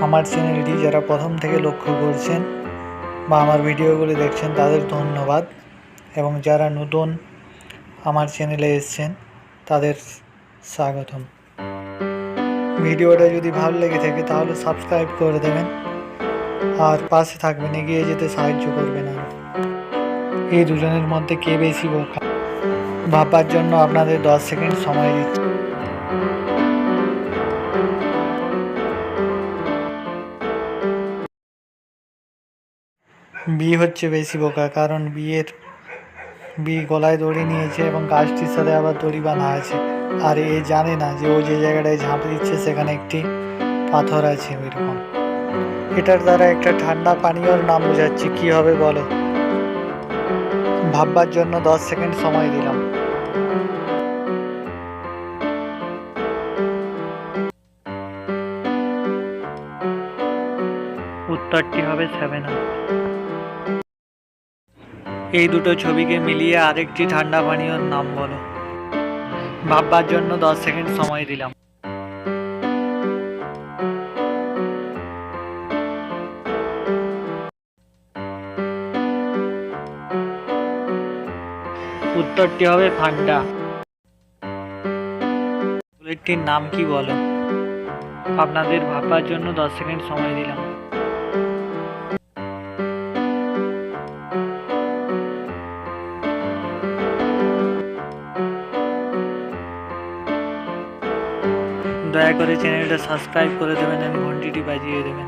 আমার চ্যানেলটি যারা প্রথম থেকে লক্ষ্য করছেন বা আমার ভিডিওগুলি দেখছেন, তাদের ধন্যবাদ। এবং যারা নতুন আমার চ্যানেলে এসছেন, তাদের স্বাগতম। ভিডিওটা যদি ভালো লেগে থাকে, তাহলে সাবস্ক্রাইব করে দেবেন। আর পাশে থাকবেন, এগিয়ে যেতে সাহায্য করবেন আর এই দুজনের মধ্যে কে বেশি বোকা? ভাববার জন্য আপনাদের দশ সেকেন্ড সময় দিচ্ছি। বি হচ্ছে বেশি বোকা, কারণ বিয়ের, বি গলায় দড়ি নিয়েছে এবং গাছটির সাথে আবার দড়ি বাঁধা আছে। আর এ জানে না যে ও যে জায়গাটায় ঝাঁপ দিচ্ছে সেখানে একটি পাথর আছে ওইরকম। এটার দ্বারা একটা ঠান্ডা পানীয়র নাম বোঝাচ্ছি, কি হবে বলো? ভাববার জন্য দশ সেকেন্ড সময় দিলাম। উত্তরটি হবে সেভেন আপ। এই দুটো ছবিকে মিলিয়ে আরেকটি ঠান্ডা পানীয়র নাম বলো। ভাববার জন্য দশ সেকেন্ড সময় দিলাম। উত্তরটি হবে ফান্ডা বুলেটটির নাম কি বলো? আপনাদের ভাববার জন্য দশ সেকেন্ড সময় দিলাম। দয়া করে চ্যানেলটা সাবস্ক্রাইব করে দেবেন এবং ঘন্টিটি বাজিয়ে দেবেন।